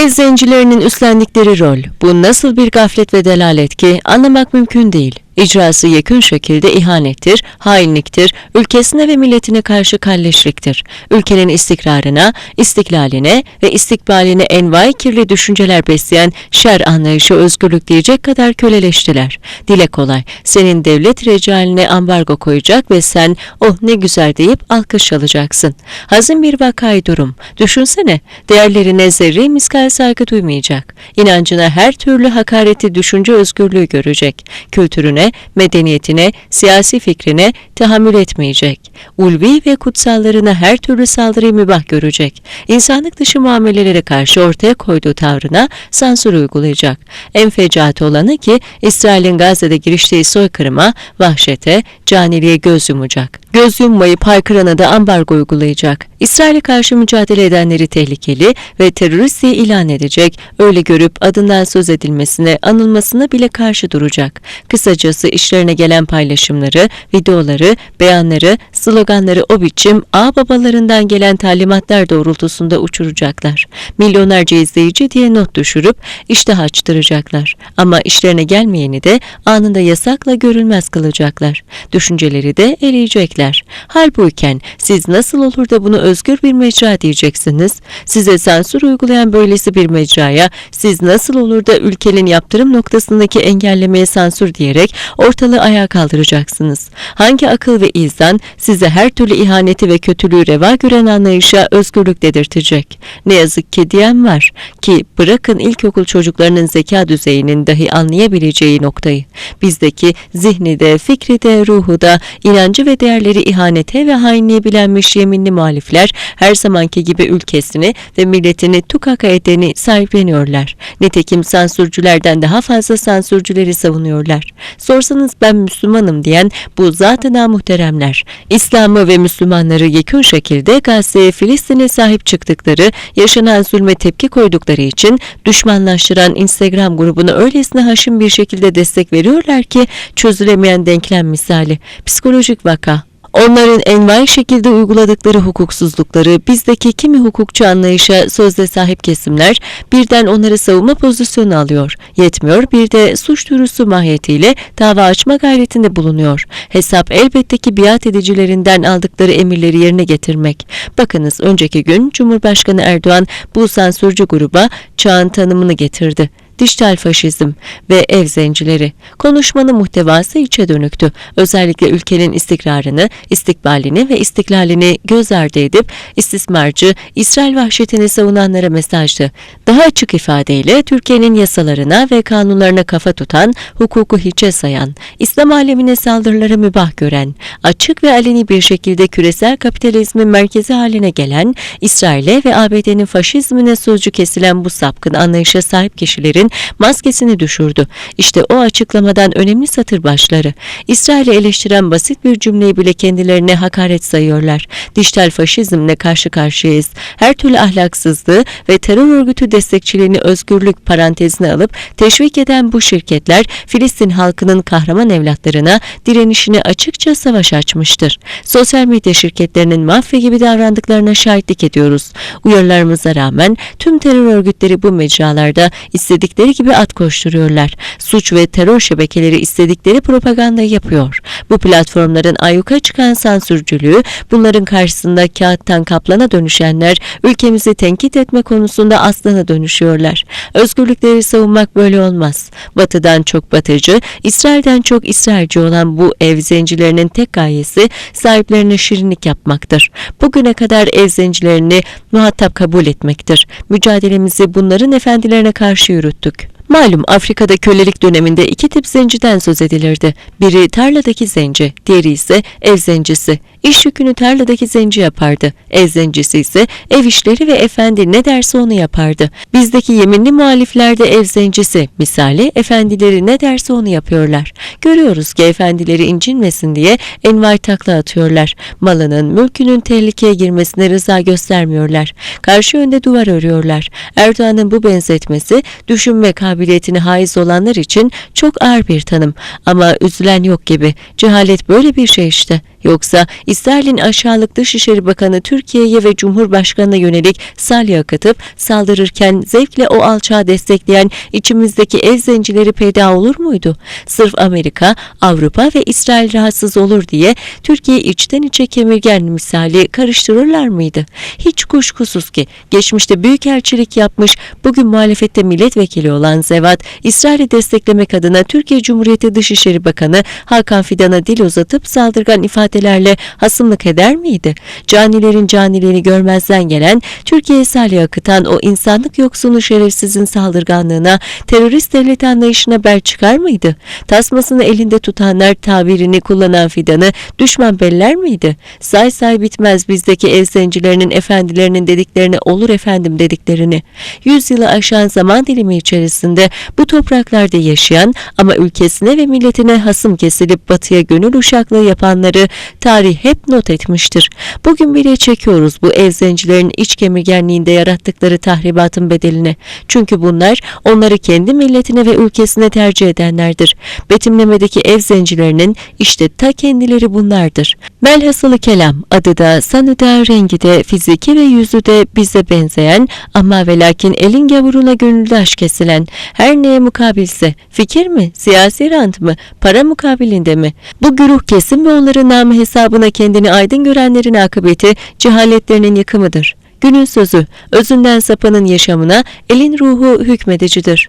Ev zencilerinin üstlendikleri rol, bu nasıl bir gaflet ve delalet ki anlamak mümkün değil. İcrası yekün şekilde ihanettir, hainliktir, ülkesine ve milletine karşı kalleşliktir. Ülkenin istikrarına, istiklaline ve istikbaline envai kirli düşünceler besleyen şer anlayışı özgürlük diyecek kadar köleleştiler. Dile kolay, senin devlet recaline ambargo koyacak ve sen oh ne güzel deyip alkış alacaksın. Hazin bir vakay durum. Düşünsene, değerlerine zerre miskal saygı duymayacak. İnancına her türlü hakareti düşünce özgürlüğü görecek. Kültürüne, medeniyetine, siyasi fikrine tahammül etmeyecek. Ulvi ve kutsallarına her türlü saldırıyı mübah görecek. İnsanlık dışı muamelelere karşı ortaya koyduğu tavrına sansür uygulayacak. En fecaat olanı ki İsrail'in Gazze'de giriştiği soykırıma, vahşete, caniliğe göz yumacak. Göz yummayıp haykırana da ambargo uygulayacak. İsrail'e karşı mücadele edenleri tehlikeli ve terörist diye ilan edecek, öyle görüp adından söz edilmesine, anılmasına bile karşı duracak. Kısacası işlerine gelen paylaşımları, videoları, beyanları, sloganları o biçim ağ babalarından gelen talimatlar doğrultusunda uçuracaklar. Milyonlarca izleyici diye not düşürüp iştah açtıracaklar. Ama işlerine gelmeyeni de anında yasakla görülmez kılacaklar. Düşünceleri de eleyecekler. Halbuyken siz nasıl olur da bunu özgür bir mecra diyeceksiniz? Size sansür uygulayan böylesi bir mecraya siz nasıl olur da ülkenin yaptırım noktasındaki engellemeye sansür diyerek ortalığı ayağa kaldıracaksınız? Hangi akıl ve izan size her türlü ihaneti ve kötülüğü reva gören anlayışa özgürlük dedirtecek? Ne yazık ki diyen var ki bırakın ilkokul çocuklarının zeka düzeyinin dahi anlayabileceği noktayı. Bizdeki zihni de, fikri de, ruhu da, inancı ve değerleri ihanete ve hainliğe bilenmiş yeminli muhalifler her zamanki gibi ülkesini ve milletini tukaka edeni sahipleniyorlar. Nitekim sansürcülerden daha fazla sansürcüleri savunuyorlar. Sorsanız ben Müslümanım diyen bu zaten muhteremler. İslam'ı ve Müslümanları yekün şekilde Gazze'ye Filistin'e sahip çıktıkları, yaşanan zulme tepki koydukları için düşmanlaştıran Instagram grubuna öylesine haşin bir şekilde destek veriyorlar ki çözülemeyen denklem misali. Psikolojik vaka. Onların envai şekilde uyguladıkları hukuksuzlukları bizdeki kimi hukukçu anlayışa sözde sahip kesimler birden onları savunma pozisyonu alıyor. Yetmiyor bir de suç duyurusu mahiyetiyle dava açma gayretinde bulunuyor. Hesap elbette ki biat edicilerinden aldıkları emirleri yerine getirmek. Bakınız önceki gün Cumhurbaşkanı Erdoğan bu sansürcü gruba çağın tanımını getirdi dijital faşizm ve ev zencileri. Konuşmanın muhtevası içe dönüktü. Özellikle ülkenin istikrarını, istikbalini ve istiklalini göz ardı edip istismarcı, İsrail vahşetini savunanlara mesajdı. Daha açık ifadeyle Türkiye'nin yasalarına ve kanunlarına kafa tutan, hukuku hiçe sayan, İslam alemine saldırıları mübah gören, açık ve aleni bir şekilde küresel kapitalizmin merkezi haline gelen, İsrail'e ve ABD'nin faşizmine sözcü kesilen bu sapkın anlayışa sahip kişilerin maskesini düşürdü. İşte o açıklamadan önemli satır başları. İsrail'i eleştiren basit bir cümleyi bile kendilerine hakaret sayıyorlar. Dijital faşizmle karşı karşıyayız. Her türlü ahlaksızlığı ve terör örgütü destekçiliğini özgürlük parantezine alıp teşvik eden bu şirketler Filistin halkının kahraman evlatlarına direnişini açıkça savaş açmıştır. Sosyal medya şirketlerinin mafya gibi davrandıklarına şahitlik ediyoruz. Uyarılarımıza rağmen tüm terör örgütleri bu mecralarda istedikleri gibi at koşturuyorlar. Suç ve terör şebekeleri istedikleri propaganda yapıyor. Bu platformların ayyuka çıkan sansürcülüğü, bunların karşısında kağıttan kaplana dönüşenler ülkemizi tenkit etme konusunda aslana dönüşüyorlar. Özgürlükleri savunmak böyle olmaz. Batıdan çok batıcı, İsrail'den çok İsrailci olan bu ev zencilerinin tek gayesi sahiplerine şirinlik yapmaktır. Bugüne kadar ev zencilerini muhatap kabul etmektir. Mücadelemizi bunların efendilerine karşı yürüttük. Malum Afrika'da kölelik döneminde iki tip zenciden söz edilirdi. Biri tarladaki zenci, diğeri ise ev zencisi. İş yükünü tarladaki zenci yapardı. Ev zencisi ise ev işleri ve efendi ne derse onu yapardı. Bizdeki yeminli muhalifler de ev zencisi. Misali efendileri ne derse onu yapıyorlar. Görüyoruz ki efendileri incinmesin diye envai takla atıyorlar. Malının, mülkünün tehlikeye girmesine rıza göstermiyorlar. Karşı yönde duvar örüyorlar. Erdoğan'ın bu benzetmesi düşünme kabiliyetine haiz olanlar için çok ağır bir tanım. Ama üzülen yok gibi. Cehalet böyle bir şey işte. Yoksa İsrail'in aşağılık Dışişleri Bakanı Türkiye'ye ve Cumhurbaşkanı'na yönelik salya akıtıp saldırırken zevkle o alçağı destekleyen içimizdeki ev zencileri peyda olur muydu? Sırf Amerika, Avrupa ve İsrail rahatsız olur diye Türkiye içten içe kemirgen misali karıştırırlar mıydı? Hiç kuşkusuz ki geçmişte büyükelçilik yapmış, bugün muhalefette milletvekili olan Zevat, İsrail'i desteklemek adına Türkiye Cumhuriyeti Dışişleri Bakanı Hakan Fidan'a dil uzatıp saldırgan ifadelerle hasımlık eder miydi? Canilerin caniliğini görmezden gelen, Türkiye'ye salya akıtan o insanlık yoksunu şerefsizin saldırganlığına, terörist devlet anlayışına bel çıkar mıydı? Tasmasını elinde tutanlar tabirini kullanan Fidan'ı düşman beller miydi? Say say bitmez bizdeki ev zencilerinin efendilerinin dediklerini olur efendim dediklerini. Yüzyılı aşan zaman dilimi içerisinde bu topraklarda yaşayan ama ülkesine ve milletine hasım kesilip batıya gönül uşaklığı yapanları tarih hep not etmiştir. Bugün bile çekiyoruz bu ev zencilerin iç kemirgenliğinde yarattıkları tahribatın bedelini. Çünkü bunlar onları kendi milletine ve ülkesine tercih edenlerdir. Betimlemedeki ev zencilerinin işte ta kendileri bunlardır. Velhasılı kelam adı da sanı da rengi de fiziki ve yüzü de bize benzeyen ama ve lakin elin gavuruna gönüldaş kesilen her neye mukabilse fikir mi, siyasi rant mı, para mukabilinde mi? Bu güruh kesim ve onların namı hesabına kendini aydın görenlerin akıbeti cehaletlerinin yıkımıdır. Günün sözü, özünden sapanın yaşamına elin ruhu hükmedicidir.